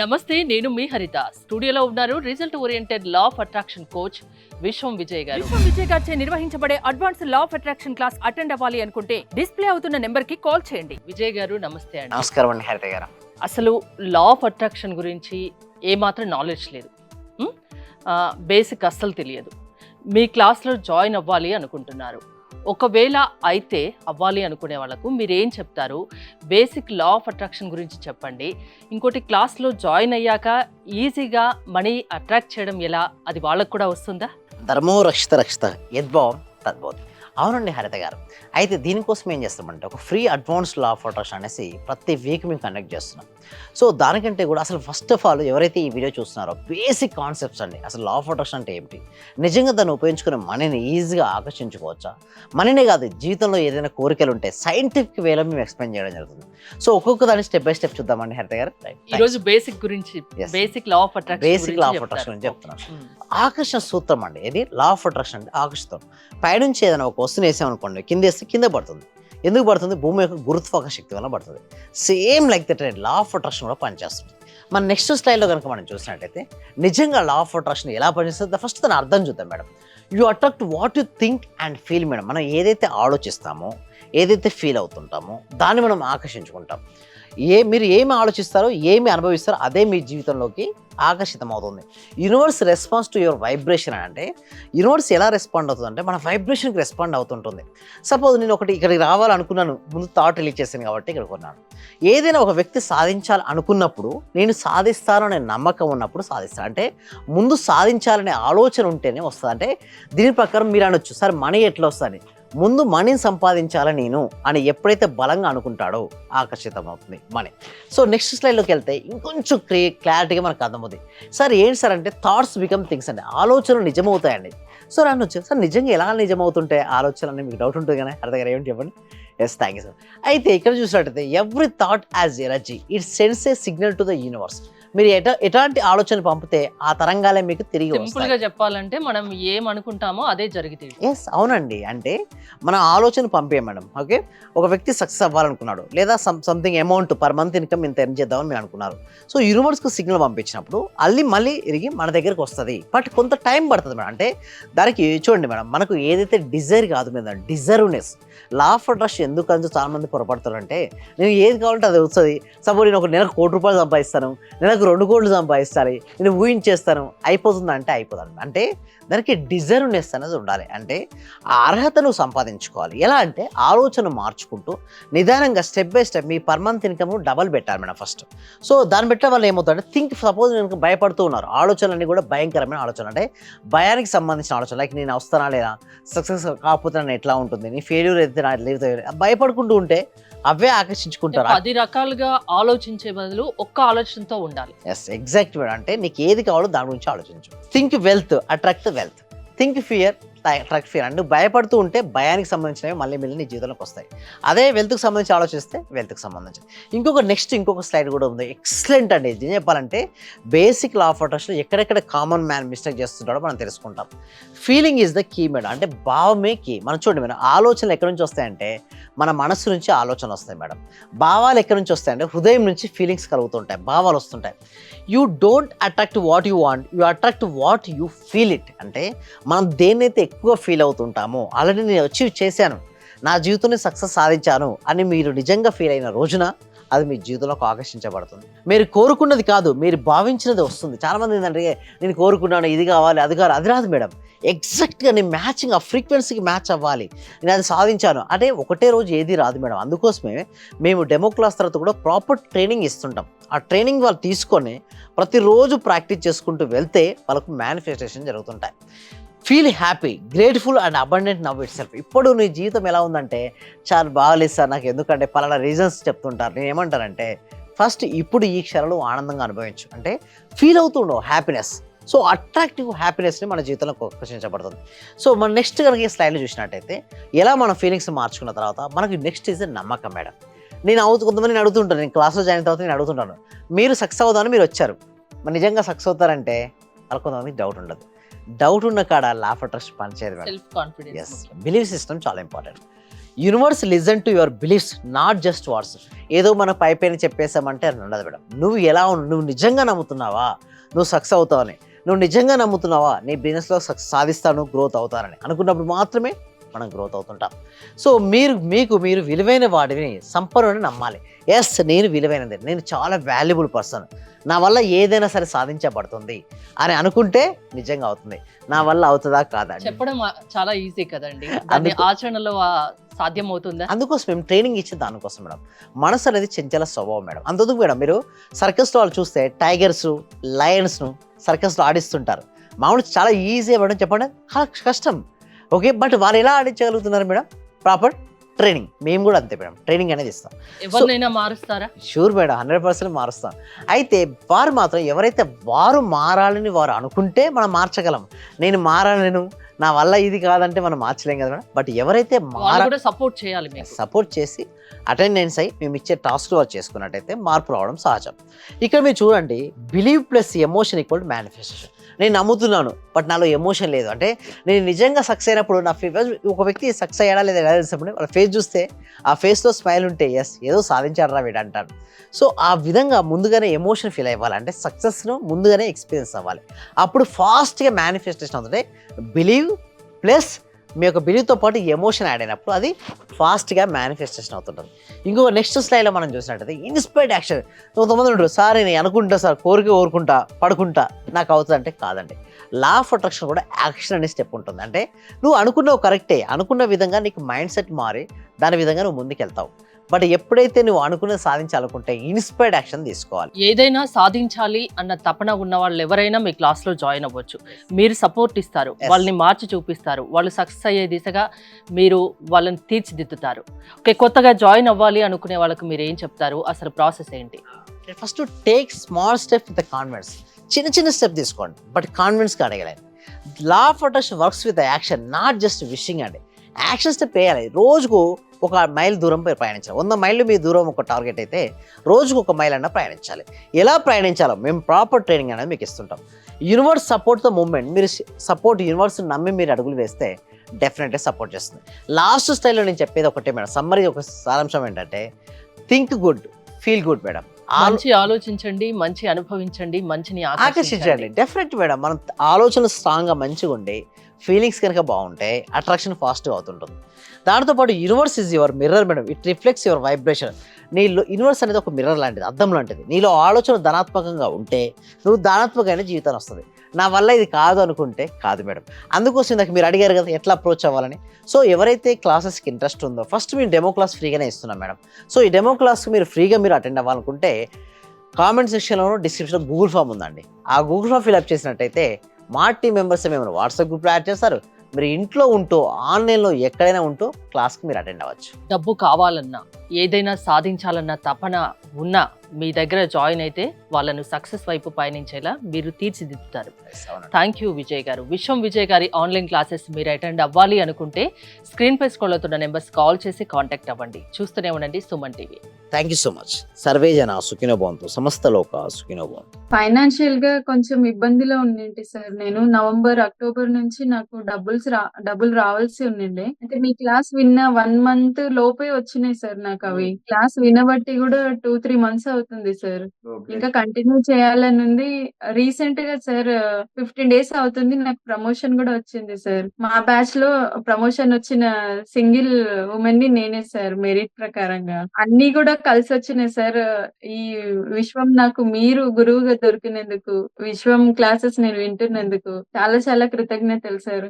నమస్తే నేను మీ హరిత స్టూడియోలో ఉన్నారు result oriented law of attraction coach Vishwam Vijay garu. Vishwam Vijay గారిచే నిర్వహించబడే advance law of attraction class attend అవ్వాలి అనుకుంటే డిస్ప్లే అవుతున్న నెంబర్కి కాల్ చేయండి. విజయ్ గారు నమస్తే అండి. నమస్కారం అండి హరిత గారు. అసలు లా ఆఫ్ అట్రాక్షన్ గురించి ఏమాత్రం నాలెడ్జ్ లేదు. బేసిక్ అస్సలు తెలియదు. మీ క్లాస్లో జాయిన్ అవ్వాలి అనుకుంటున్నారు. ఒకవేళ అయితే అవ్వాలి అనుకునే వాళ్ళకు మీరు ఏం చెప్తారు? బేసిక్ లా ఆఫ్ అట్రాక్షన్ గురించి చెప్పండి. ఇంకోటి క్లాస్లో జాయిన్ అయ్యాక ఈజీగా మనీ అట్రాక్ట్ చేయడం ఎలా? అది వాళ్ళకు కూడా వస్తుందా? ధర్మో రక్షిత రక్షిత యద్భావం తద్భవతి. అవునండి హరిత గారు. అయితే దీనికోసం ఏం చేస్తామంటే ఒక free advance law of attraction అనేసి ప్రతి వీక్ మేము కండక్ట్ చేస్తున్నాం. సో దానికంటే కూడా అసలు ఫస్ట్ ఆఫ్ ఆల్ ఎవరైతే ఈ వీడియో చూస్తున్నారో బేసిక్ కాన్సెప్ట్స్ అండి. అసలు లా ఆఫ్ అట్రాక్షన్ అంటే ఏమిటి? నిజంగా దాన్ని ఉపయోగించుకునే మనీని ఈజీగా ఆకర్షించుకోవచ్చా? మనీనే కాదు జీవితంలో ఏదైనా కోరికలు ఉంటే సైంటిఫిక్ వేలో మేము ఎక్స్ప్లెయిన్ చేయడం జరుగుతుంది. సో ఒక్కొక్క దాన్ని స్టెప్ బై స్టెప్ చూద్దామండి హరిత గారు. ఈ రోజు బేసిక్ గురించి. Basic law of attraction basic law of attraction గురించి చెప్తున్నాను. ఆకర్షణ సూత్రం అండి. ఇది లా ఆఫ్ అట్రాక్షన్ అంటే ఆకర్షితం. పైనుంచి ఏదైనా ఒక వస్తువుని వేసామనుకోండి కింద వేస్తే కింద పడుతుంది. ఎందుకు పడుతుంది? భూమి యొక్క గురుత్వాక శక్తి వల్ల పడుతుంది. Same like that law of attraction కూడా పనిచేస్తుంది. మన నెక్స్ట్ స్టైల్లో కనుక మనం చూసినట్టయితే నిజంగా లా ఆఫ్ అట్రాక్షన్ ఎలా పనిచేస్తుంది ఫస్ట్ దాని అర్థం చూద్దాం madam. You attract what you think and feel madam. మనం ఏదైతే ఆలోచిస్తామో ఏదైతే ఫీల్ అవుతుంటామో దాన్ని మనం ఆకర్షించుకుంటాం. ఏ మీరు ఏమి ఆలోచిస్తారో ఏమి అనుభవిస్తారో అదే మీ జీవితంలోకి ఆకర్షితం అవుతుంది universe response to your vibration అని అంటే యూనివర్స్ ఎలా రెస్పాండ్ అవుతుందంటే మన వైబ్రేషన్కి రెస్పాండ్ అవుతుంటుంది. సపోజ్ నేను ఒకటి ఇక్కడికి రావాలనుకున్నాను ముందు థాట్ రిలీజ్ చేశాను కాబట్టి ఇక్కడ కొన్నాను ఏదైనా ఒక వ్యక్తి సాధించాలి అనుకున్నప్పుడు నేను సాధిస్తాను అనే నమ్మకం ఉన్నప్పుడు సాధిస్తాను. అంటే ముందు సాధించాలనే ఆలోచన ఉంటేనే వస్తుంది. అంటే దీని ప్రకారం మీరు అనొచ్చు సార్ మనీ ఎట్లా వస్తుంది? ముందు మనీని సంపాదించాలని నేను అని ఎప్పుడైతే బలంగా అనుకుంటాడో ఆకర్షితం అవుతుంది మనీ సో నెక్స్ట్ స్లైడ్లోకి వెళ్తే ఇంకొంచెం క్లీ క్లారిటీగా మనకు అర్థమవుతుంది. సార్ ఏంటి సార్ అంటే థాట్స్ బికమ్ థింగ్స్ అండి. ఆలోచనలు నిజమవుతాయండి. సో నన్ను వచ్చి సార్ నిజంగా ఎలా నిజమవుతుంటే ఆలోచన అని మీకు డౌట్ ఉంటుంది కానీ అర్థం గారు ఏమిటి చెప్పండి? ఎస్ థ్యాంక్ యూ సార్ అయితే ఇక్కడ చూసినట్టయితే every thought as energy it sends a signal to the universe మీరు ఎట ఎలాంటి ఆలోచన పంపితే ఆ తరంగాలే మీకు తిరిగి సింపుల్గా చెప్పాలంటే మనం ఏం అనుకుంటామో అదే జరిగితే ఎస్ అవునండి. అంటే మన ఆలోచన పంపే మేడం ఓకే? ఒక వ్యక్తి సక్సెస్ అవ్వాలనుకున్నాడు లేదా some something amount per month income ఇంత ఎర్న్ చేద్దామని మీరు అనుకున్నారు. సో యూనివర్స్కి సిగ్నల్ పంపించినప్పుడు అల్లి మళ్ళీ ఇరిగి మన దగ్గరకు వస్తుంది. బట్ కొంత టైం పడుతుంది మేడం. అంటే దానికి చూడండి మేడం మనకు ఏదైతే డిజైర్ కాదు మీద డిజర్వ్నెస్ లా ఆఫ్ అట్రాక్షన్ ఎందుకు అందు చాలా మంది పొరపడతారు అంటే నేను ఏది కావాలంటే అది వస్తుంది. సపోజ్ నేను ఒక నెలకు కోటి రూపాయలు సంపాదిస్తాను నెలకు రెండు కోట్లు సంపాదిస్తాను నేను ఊహించేస్తాను. అయిపోతుంది అంటే అయిపోతుంది అంటే దానికి డిజర్వ్నెస్ అనేది ఉండాలి. అంటే ఆ అర్హతను సంపాదించుకోవాలి. ఎలా అంటే ఆలోచన మార్చుకుంటూ నిదానంగా స్టెప్ బై స్టెప్ మీ పర్ మంత్ ఇన్కమ్ డబల్ పెట్టాలి మేడం ఫస్ట్. సో దాన్ని పెట్టడం వల్ల ఏమవుతుందంటే థింక్ సపోజ్ నేను భయపడుతూ ఉన్నారు. ఆలోచనలన్నీ కూడా భయంకరమైన ఆలోచన అంటే భయానికి సంబంధించిన ఆలోచన లైక్ నేను వస్తానా లేదా? సక్సెస్ కాకపోతే నన్ను ఎట్లా ఉంటుంది? నీ ఫెయిల్యూర్ అయితే నా లేదు భయపడుకుంటూ ఉంటే అవే ఆకర్షించుకుంటారు. పది రకాలుగా ఆలోచించే బదులు ఒక్క ఆలోచనతో ఉండాలి. ఎస్ ఎగ్జాక్ట్ అంటే నీకు ఏది కావాలో దాని గురించి ఆలోచించు. Think wealth attract wealth think fear attract feel అంటే భయపడుతూ ఉంటే భయానికి సంబంధించినవి మళ్ళీ మళ్ళీ నీ జీవితంలోకి వస్తాయి. అదే వెల్త్కి సంబంధించి ఆలోచిస్తే వెల్త్కి సంబంధించి ఇంకొక నెక్స్ట్ ఇంకొక స్లైడ్ కూడా ఉంది. ఎక్సలెంట్ అండి. ఇది ఏం చెప్పాలంటే బేసిక్ లా ఆఫ్ అట్రాక్షన్ ఎక్కడెక్కడ కామన్ మ్యాన్ మిస్టేక్ చేస్తుంటాడో మనం తెలుసుకుంటాం. Feeling is the key madam అంటే భావమే కీ మనం చూడండి మేడం ఆలోచనలు ఎక్కడి నుంచి వస్తాయంటే మన మనసు నుంచి ఆలోచనలు వస్తాయి మేడం భావాలు ఎక్కడి నుంచి వస్తాయంటే హృదయం నుంచి ఫీలింగ్స్ కలుగుతుంటాయి భావాలు వస్తుంటాయి. You don't attract what you want you attract what you feel it అంటే మనం దేన్నైతే ఎక్కువ ఫీల్ అవుతుంటామో. ఆల్రెడీ నేను అచీవ్ చేశాను. నా జీవితంలో సక్సెస్ సాధించాను అని మీరు నిజంగా ఫీల్ అయిన రోజున అది మీ జీవితంలోకి ఆకర్షించబడుతుంది. మీరు కోరుకున్నది కాదు మీరు భావించినది వస్తుంది. చాలామంది ఏంటంటే నేను కోరుకున్నాను ఇది కావాలి అది కావాలి. అది రాదు మేడం. ఎగ్జాక్ట్గా నేను మ్యాచింగ్ ఆ ఫ్రీక్వెన్సీకి మ్యాచ్ అవ్వాలి. నేను అది సాధించాను. అంటే ఒకటే రోజు ఏది రాదు మేడం. అందుకోసమే మేము డెమో క్లాస్ తర్వాత కూడా ప్రాపర్ ట్రైనింగ్ ఇస్తుంటాం. ఆ ట్రైనింగ్ వాళ్ళు తీసుకొని ప్రతిరోజు ప్రాక్టీస్ చేసుకుంటూ వెళ్తే వాళ్ళకు మేనిఫెస్టేషన్ జరుగుతుంటాయి. Feel happy grateful and abundant now itself ఇప్పుడు నీ జీవితం ఎలా ఉందంటే చాలా బాగాలేదు సార్ నాకు ఎందుకంటే పలానా రీజన్స్ చెప్తుంటారు. నేను ఏమంటానంటే ఫస్ట్ ఇప్పుడు ఈ క్షణంలో ఆనందంగా అనుభవించు. అంటే ఫీల్ అవుతుండవు హ్యాపీనెస్. సో అట్రాక్టివ్ హ్యాపీనెస్ని మన జీవితంలో ఆకర్షించబడుతుంది సో మన నెక్స్ట్ కనుక ఈ స్లైడ్లో చూసినట్టయితే ఎలా మన ఫీలింగ్స్ మార్చుకున్న తర్వాత మనకి నెక్స్ట్ ఇస్ నమ్మకం మేడం. నేను అవుతు కొంతమంది నేను అడుగుతుంటాను నేను క్లాస్లో జాయిన్ అయిన తర్వాత నేను అడుగుతుంటాను. మీరు సక్సెస్ అవుతామని మీరు వచ్చారు. మరి నిజంగా సక్సెస్ అవుతారంటే వాళ్ళ కొంతమంది డౌట్ ఉండదు. డౌట్ ఉన్న కాడ లాఫ్ ట్రస్ట్ పనిచేయదు madam. Self confidence is believe system చాలా important universe listen to your beliefs not just words ఏదో మన పై పైన చెప్పేసామంటే అది ఉండదు మేడం. నువ్వు ఎలా నువ్వు నిజంగా నమ్ముతున్నావా? నువ్వు సక్సెస్ అవుతావని. నువ్వు నిజంగా నమ్ముతున్నావా? నీ బిజినెస్లో సక్సెస్ సాధిస్తాను గ్రోత్ అవుతానని. అనుకున్నప్పుడు మాత్రమే మనం గ్రోత్ అవుతుంటాం. సో మీరు మీకు మీరు విలువైన వాడిని సంపన్నుని నమ్మాలి. ఎస్ నేను విలువైనది. నేను చాలా వాల్యుబుల్ పర్సన్ నా వల్ల ఏదైనా సరే సాధించబడుతుంది అని అనుకుంటే నిజంగా అవుతుంది. నా వల్ల అవుతుందా కాదా? చెప్పడం చాలా ఈజీ కదండి. ఆచరణలో సాధ్యం అవుతుందా అందుకోసం మేము ట్రైనింగ్ ఇచ్చింది దానికోసం మేడం. మనసు అనేది చంచల స్వభావం మేడం. అందుకు మేడం మీరు సర్కస్లో వాళ్ళు చూస్తే టైగర్స్ లయన్స్ను సర్కస్లో ఆడిస్తుంటారు. మామూలు చాలా ఈజీ మేడం చెప్పండి. చాలా కష్టం. ఓకే బట్ వాళ్ళు ఎలా ఆడించగలుగుతున్నారు మేడం? ప్రాపర్ ట్రైనింగ్ మేము కూడా అంతే మేడం. ట్రైనింగ్ అనేది ఇస్తాం. ఎవరినైనా మారుస్తారా? షూర్ మేడం హండ్రెడ్ పర్సెంట్ మారుస్తాం. అయితే వారు మాత్రం ఎవరైతే వారు మారాలని వారు అనుకుంటే మనం మార్చగలం. నేను మారలేను నా వల్ల ఇది కాదంటే మనం మార్చలేం కదా మేడం. బట్ ఎవరైతే మార సపోర్ట్ చేయాలి సపోర్ట్ చేసి అటెండెన్స్ అయ్యి మేము ఇచ్చే టాస్క్ వాళ్ళు చేసుకున్నట్టయితే మార్పు రావడం సహజం. ఇక్కడ మీరు చూడండి believe plus emotion equal manifestation నేను నమ్ముతున్నాను బట్ నాలో ఎమోషన్ లేదు. అంటే నేను నిజంగా సక్సెస్ అయినప్పుడు నా ఫేస్ ఒక వ్యక్తి సక్సెస్ అయ్యాడా లేదా ఎలా తెలిసినప్పుడు వాళ్ళ ఫేస్ చూస్తే ఆ ఫేస్లో స్మైల్ ఉంటే ఎస్ ఏదో సాధించారా వీడు అంటాను. సో ఆ విధంగా ముందుగానే ఎమోషన్ ఫీల్ అవ్వాలి. అంటే సక్సెస్ను ముందుగానే ఎక్స్పీరియన్స్ అవ్వాలి. అప్పుడు ఫాస్ట్గా మేనిఫెస్టేషన్ అవుతుంటే బిలీవ్ ప్లస్ మీ యొక్క బిలీవ్తో పాటు ఎమోషన్ యాడ్ అయినప్పుడు అది ఫాస్ట్గా మేనిఫెస్టేషన్ అవుతుంటుంది. ఇంకో నెక్స్ట్ స్లైడ్లో మనం చూసినట్టయితే ఇన్స్పైర్డ్ యాక్షన్ కొంతమంది ఉంటారు సార్ నేను అనుకుంటా సార్ కోరిక కోరుకుంటా పడుకుంటా నాకు అవుతుంది అంటే కాదండి. లా ఆఫ్ అట్రాక్షన్ కూడా యాక్షన్ అనే స్టెప్ ఉంటుంది. అంటే నువ్వు అనుకున్నావు కరెక్టే అనుకున్న విధంగా నీకు మైండ్ సెట్ మారి దాని విధంగా నువ్వు ముందుకెళ్తావు. బట్ ఎప్పుడైతే నువ్వు అనుకున్నది సాధించాలనుకుంటే ఇన్స్పైర్డ్ యాక్షన్ తీసుకోవాలి. ఏదైనా సాధించాలి అన్న తపన ఉన్న వాళ్ళు ఎవరైనా మీ క్లాస్లో జాయిన్ అవ్వచ్చు. మీరు సపోర్ట్ ఇస్తారు. వాళ్ళని మార్చి చూపిస్తారు. వాళ్ళు సక్సెస్ అయ్యే దిశగా మీరు వాళ్ళని తీర్చిదిద్దుతారు. ఓకే కొత్తగా జాయిన్ అవ్వాలి అనుకునే వాళ్ళకి మీరు ఏం చెప్తారు? అసలు ప్రాసెస్ ఏంటి? First take small step with confidence చిన్న చిన్న స్టెప్ తీసుకోండి. బట్ కాన్ఫిడెన్స్గా అడగలేదు. Law of attraction works with action not just wishing అండి. యాక్షన్ స్టెప్ వేయాలి. రోజుకు ఒక మైల్ దూరం పోయి ప్రయాణించాలి. వంద మైళ్ళు మీ దూరం ఒక టార్గెట్ అయితే రోజుకు ఒక మైల్ అన్న ప్రయాణించాలి. ఎలా ప్రయాణించాలో మేము ప్రాపర్ ట్రైనింగ్ అనేది మీకు ఇస్తుంటాం. యూనివర్స్ సపోర్ట్తో మూమెంట్ మీరు సపోర్ట్ యూనివర్స్ నమ్మి మీరు అడుగులు వేస్తే డెఫినెట్గా సపోర్ట్ చేస్తుంది. లాస్ట్ స్టైల్లో నేను చెప్పేది ఒకటే మేడం. సమ్మరీ ఒక సారాంశం ఏంటంటే think good feel good madam. మంచి ఆలోచించండి మంచి అనుభవించండి మంచిని ఆకర్షించండి. డెఫినెట్ మేడం మనం ఆలోచన స్ట్రాంగ్గా మంచిగా ఉండే ఫీలింగ్స్ కనుక బాగుంటే అట్రాక్షన్ ఫాస్ట్గా అవుతుంటుంది. దాంతోపాటు universe is your mirror madam. It reflects your vibration. నీలో యూనివర్స్ అనేది ఒక మిర్రర్ లాంటిది అద్దం లాంటిది. నీలో ఆలోచన ధనాత్మకంగా ఉంటే నువ్వు ధనాత్మకమైన జీవితాన్ని వస్తుంది. నా వల్ల ఇది కాదు అనుకుంటే కాదు మేడం. అందుకోసం ఇందాక మీరు అడిగారు కదా ఎట్లా అప్రోచ్ అవ్వాలని. సో ఎవరైతే క్లాసెస్కి ఇంట్రెస్ట్ ఉందో ఫస్ట్ మేము డెమో క్లాస్ ఫ్రీగానే ఇస్తున్నాం మేడం. సో ఈ డెమో క్లాస్కి మీరు ఫ్రీగా మీరు అటెండ్ అవ్వాలనుకుంటే కామెంట్ సెక్షన్లోనూ డిస్క్రిప్షన్లో గూగుల్ ఫామ్ ఉందండి. ఆ గూగుల్ ఫామ్ ఫిల్అప్ చేసినట్టయితే మా టీం మెంబర్స్ మేము వాట్సాప్ గ్రూప్లో యాడ్ చేస్తారు. మీరు ఇంట్లో ఉంటూ ఆన్లైన్లో ఎక్కడైనా ఉంటూ క్లాస్కి మీరు అటెండ్ అవ్వచ్చు. డబ్బు కావాలన్నా ఏదైనా సాధించాలన్న తపన ఉన్నా మీ దగ్గర జాయిన్ అయితే వాళ్ళను సక్సెస్ వైపు పయనించేలా మీరు తీర్చిదిద్దుతారు. థ్యాంక్ యూ విజయ్ గారు. విశ్వం విజయ్ గారి ఆన్లైన్ క్లాసెస్ మీరు అటెండ్ అవ్వాలి అనుకుంటే స్క్రీన్ పై స్క్రోల్ అవుతున్న నెంబర్స్ కాల్ చేసి కాంటాక్ట్ అవ్వండి. చూస్తూనే ఉండండి Suman TV. Thank you so much survey జన సుఖినో భవంతు సమస్త లోక సుఖినో ఫైనాన్షియల్గా కొంచెం ఇబ్బందిలో ఉండింటి సార్. నేను నవంబర్ అక్టోబర్ నుంచి నాకు డబ్బుల్స్ రా డబ్బులు రావాల్సి ఉండిండే. అంటే మీ క్లాస్ విన్న వన్ మంత్ లోపే వచ్చినాయి సార్ నాకు అవి. క్లాస్ వినబట్టి కూడా టూ త్రీ మంత్స్ అవుతుంది సార్. ఇంకా కంటిన్యూ చేయాలని ఉంది రీసెంట్గా సార్ ఫిఫ్టీన్ డేస్ అవుతుంది నాకు ప్రమోషన్ కూడా వచ్చింది సార్. మా బ్యాచ్లో ప్రమోషన్ వచ్చిన సింగిల్ ఉమెన్ని నేనే సార్ మెరిట్ ప్రకారంగా. అన్ని కూడా కలిసి వచ్చినాయి సార్. ఈ విశ్వం నాకు మీరు గురువుగా దొరికినందుకు విశ్వం క్లాసెస్ నేను వింటున్నందుకు చాలా చాలా కృతజ్ఞతలు సార్.